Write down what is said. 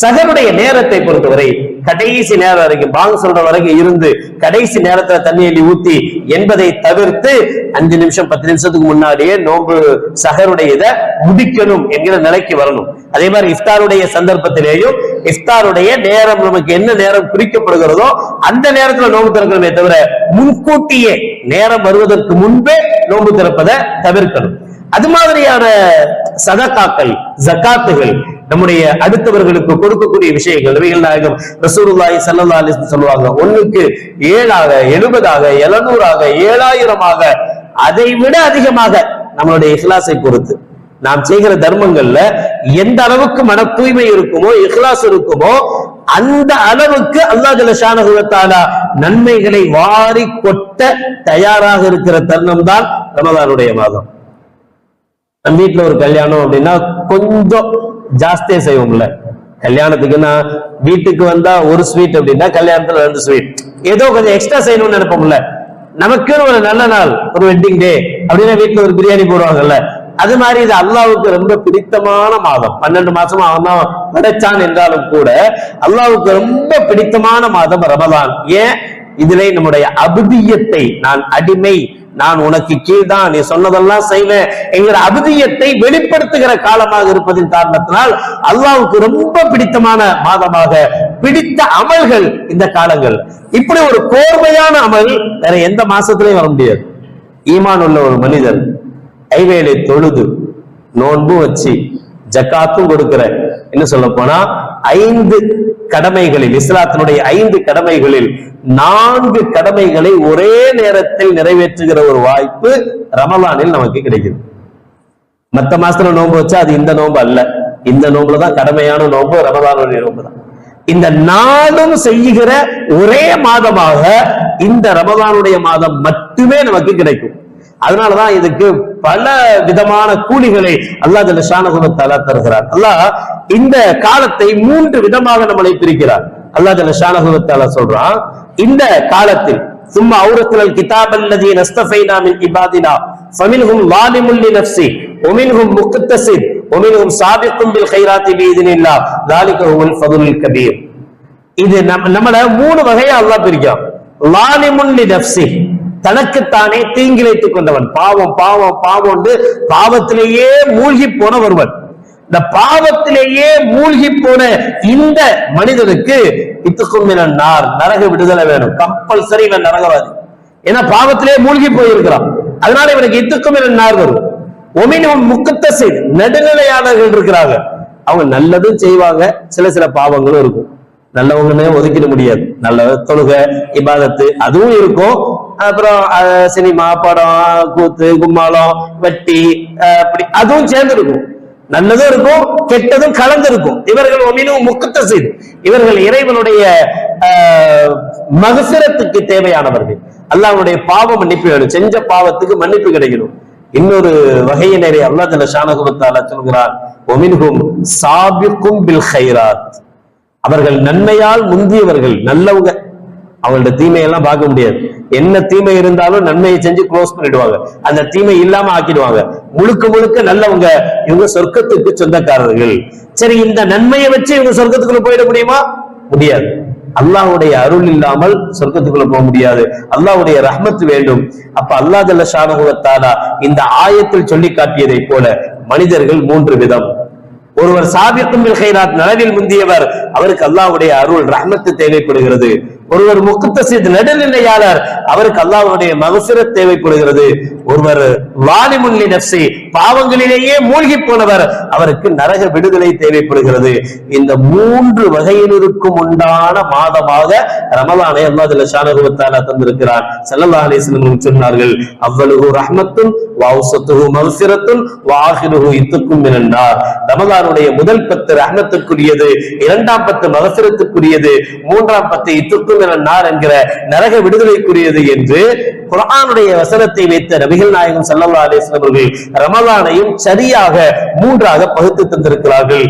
சகருடைய நேரத்தை பொறுத்தவரை கடைசி நேரம் வரைக்கும் பாங்க சொல்ற வரைக்கும் இருந்து கடைசி நேரத்துல தண்ணி அள்ளி ஊத்தி என்பதை தவிர்த்து அஞ்சு நிமிஷம் பத்து நிமிஷத்துக்கு முன்னாடியே நோன்பு சகருடைய இதை முடிக்கணும் என்கிற நிலைக்கு வரணும். அதே மாதிரி இஃப்தாருடைய சந்தர்ப்பத்திலேயும் இஃப்தாருடைய நேரம் நமக்கு என்ன நேரம் குறிக்கப்படுகிறதோ அந்த நேரத்துல நோன்பு திறக்கணுமே தவிர முன்கூட்டியே நேரம் வருவதற்கு முன்பே நோன்பு திறப்பதை தவிர்க்கணும். அது மாதிரியான சதக்காக்கள் ஜக்காத்துகள் நம்முடைய அடுத்தவர்களுக்கு கொடுக்கக்கூடிய விஷயங்கள். நபிகள் நாயகம் ரசூலுல்லாஹி ஸல்லல்லாஹு சொல்லுவாங்க ஒண்ணுக்கு ஏழாக எழுபதாக எழுநூறாக ஏழாயிரமாக அதை விட அதிகமாக நம்மளுடைய இஹ்லாஸை பொறுத்து. நாம் செய்கிற தர்மங்கள்ல எந்த அளவுக்கு மன தூய்மை இருக்குமோ இஹ்லாஸ் இருக்குமோ அந்த அளவுக்கு அல்லாஹ் ஜல்லஷானஹு நன்மைகளை வாரி கொட்ட தயாராக இருக்கிற தருணம் தான் ரமதானுடைய மாதம். நம்ம வீட்டுல ஒரு கல்யாணம் அப்படின்னா கொஞ்சம் ஜாஸ்தியா செய்வோம்ல. கல்யாணத்துக்குன்னா வீட்டுக்கு வந்தா ஒரு ஸ்வீட் அப்படின்னா கல்யாணத்துல ரெண்டு ஸ்வீட் ஏதோ கொஞ்சம் எக்ஸ்ட்ரா செய்யணும்னு நினைப்போம்ல. நமக்குன்னு ஒரு நல்ல நாள் ஒரு வெட்டிங் டே அப்படின்னா வீட்டுல ஒரு பிரியாணி போடுவாங்கல்ல. அது மாதிரி இது அல்லாவுக்கு ரொம்ப பிடித்தமான மாதம். பன்னெண்டு மாசமா அவன் தான் படைச்சான் என்றாலும் கூட அல்லாவுக்கு ரொம்ப பிடித்தமான மாதம் ரமதான். ஏன்? இதிலே நம்முடைய அபுதியத்தை நான் அடிமை நான் உனக்கு கீழ்தான் நீ சொன்னதெல்லாம் செய்வேன் என்கிற அபுதியத்தை வெளிப்படுத்துகிற காலமாக இருப்பதின் காரணத்தினால் அல்லாவுக்கு ரொம்ப பிடித்தமான மாதமாக பிடித்த அமல்கள் இந்த காலங்கள். இப்படி ஒரு கோர்மையான அமல் வேற எந்த மாசத்திலையும் வர முடியாது. ஈமான் உள்ள ஒரு மனிதன் ஐவேளை தொழுது நோன்பும் வச்சு ஜக்காத்தும் கொடுக்கிற. என்ன சொல்ல போனா? ஐந்து கடமைகளில் இஸ்லாத்தினுடைய ஐந்து கடமைகளில் நான்கு கடமைகளை ஒரே நேரத்தில் நிறைவேற்றுகிற ஒரு வாய்ப்பு ரமலானில் நமக்கு கிடைக்குது. மத்த மாசத்துல நோன்பு வச்சா அது இந்த நோன்பு அல்ல. இந்த நோன்புலதான் கடமையான நோன்பு ரமலானுடைய நோன்பு தான். இந்த நாளும் செய்கிற ஒரே மாதமாக இந்த ரமலானுடைய மாதம் மட்டுமே நமக்கு கிடைக்கும். அதனாலதான் இதுக்கு பல விதமான கூலிகளை அல்லாஹ் ஜல்லஷானகுமத்தாலா தருகிறார் அல்லாஹ் இந்த காலத்தை மூன்று விதமாக நம்மளை பிரிக்கிறார் அல்லாஹ் ஜல்லஷானகுமத்தாலா சொல்றான் இந்த காலத்தில் சும்மா அவுரத்துல் கிதாப் அல்லதி நஸ்தஃபைனா மின் இபாதினா ஃபமின்ஹும் ظالمٌ لنفسه ومنهم مقتصد ومنهم سابق بالخيرات باذن الله ذلك هو الفضل الكبير இது நம்ம நம்மள மூணு வகையா அல்லாஹ் பிரிக்கும் லாலிமுன் லி நஃப்ஸி தனக்குத்தானே தீங்கிழைத்துக் கொண்டவன். பாவம் பாவம் பாவம் பாவத்திலேயே மூழ்கி போன ஒருவன். இந்த பாவத்திலேயே மூழ்கி போன இந்த மனிதனுக்கு இத்துக்கும் நார் நரக விடுதலை வேணும். கம்பல்சரி இவன் நரகவாதி. ஏன்னா பாவத்திலேயே மூழ்கி போயிருக்கிறான். அதனால இவனுக்கு இத்துக்கும் நார் வரும். ஒமினும் முக்கத்த செய்து நடுநிலையாளர்கள் இருக்கிறாங்க அவங்க நல்லதும் செய்வாங்க சில சில பாவங்களும் இருக்கும். நல்லவங்கன்னு ஒதுக்கிட முடியாது. நல்ல தொழுகை இபாதத்து அதுவும் இருக்கும். அப்புறம் அஹ், சினிமா படம் கூத்து கும்மாளம் வட்டி அப்படி அதுவும் சேர்ந்து இருக்கும் நல்லதும் இருக்கும் கெட்டதும் கலந்து இருக்கும் இவர்கள் ஒமினும் முக்கத்த செய்து இவர்கள் இறைவனுடைய ஆஹ், மகசிரத்துக்கு தேவையானவர்கள். அல்லாவுடைய பாவம் மன்னிப்பு வேணும். செஞ்ச பாவத்துக்கு மன்னிப்பு கிடைக்கணும். இன்னொரு வகையினரை அல்லா தல ஷானகுபத்தால சொல்கிறார் ஒமின்ஹும் சாபிக்கும் பில் ஹைராத் அவர்கள் நன்மையால் முந்தியவர்கள் நல்லவங்க. அவங்களோட தீமையெல்லாம் பார்க்க முடியாது. என்ன தீமை இருந்தாலும் நன்மையை செஞ்சு க்ளோஸ் பண்ணிடுவாங்க. அந்த தீமை இல்லாம ஆக்கிடுவாங்க. முழுக்க முழுக்க நல்லவங்க இவங்க சொர்க்கத்துக்கு சொந்தக்காரர்கள். சரி இந்த நன்மையை வச்சு இவங்க சொர்க்கத்துக்குள்ள போயிட முடியுமா? முடியாது. அல்லாஹுடைய அருள் இல்லாமல் சொர்க்கத்துக்குள்ள போக முடியாது. அல்லாஹுடைய ரஹ்மத் வேண்டும். அப்ப அல்லாஹ் ஷானகுவத்தாலா இந்த ஆயத்தில் சொல்லி காட்டியதை போல மனிதர்கள் மூன்று விதம். ஒருவர் சாபிக்கும் நலவில் முந்தியவர். அவருக்கு அல்லாஹுடைய அருள் ரஹ்மத்து தேவைப்படுகிறது. ஒருவர் முக்குத்தசித் நடுநிலையாளர் அவருக்கு அல்லாஹ்வுடைய மகசிரத் தேவைப்படுகிறது. ஒருவர் வாலிமுன்னி நப்சி பாவங்களிலேயே மூழ்கி போனவர் அவருக்கு நரக விடுதலை தேவைப்படுகிறது. இந்த மூன்று வகையினருக்கும் உண்டான மாதமாக ரமலானை அல்லாஹ் ஜல்ல தந்திருக்கிறார் ஸல்லல்லாஹு அலைஹி சொன்னார்கள் அவ்வளவு ரஹ்மத்தும் வாவுசத்துகு மவுசிரத்தும் வாகிருகு இத்துக்கும் மினன்னார். ரமலானுடைய முதல் பத்து ரஹ்மத்துக்குரியது இரண்டாம் பத்து மகசிரத்துக்குரியது மூன்றாம் பத்து இத்துக்கும் மினன்னார் என்கிற நரக விடுதலைக்குரியது என்று குரானுடைய வசனத்தை வைத்த நபிகள் நாயகம் சல்லா அலிஸ்லாம் அவர்கள் ரமலானையும் சரியாக மூன்றாக பகுத்து தந்திருக்கிறார்கள்.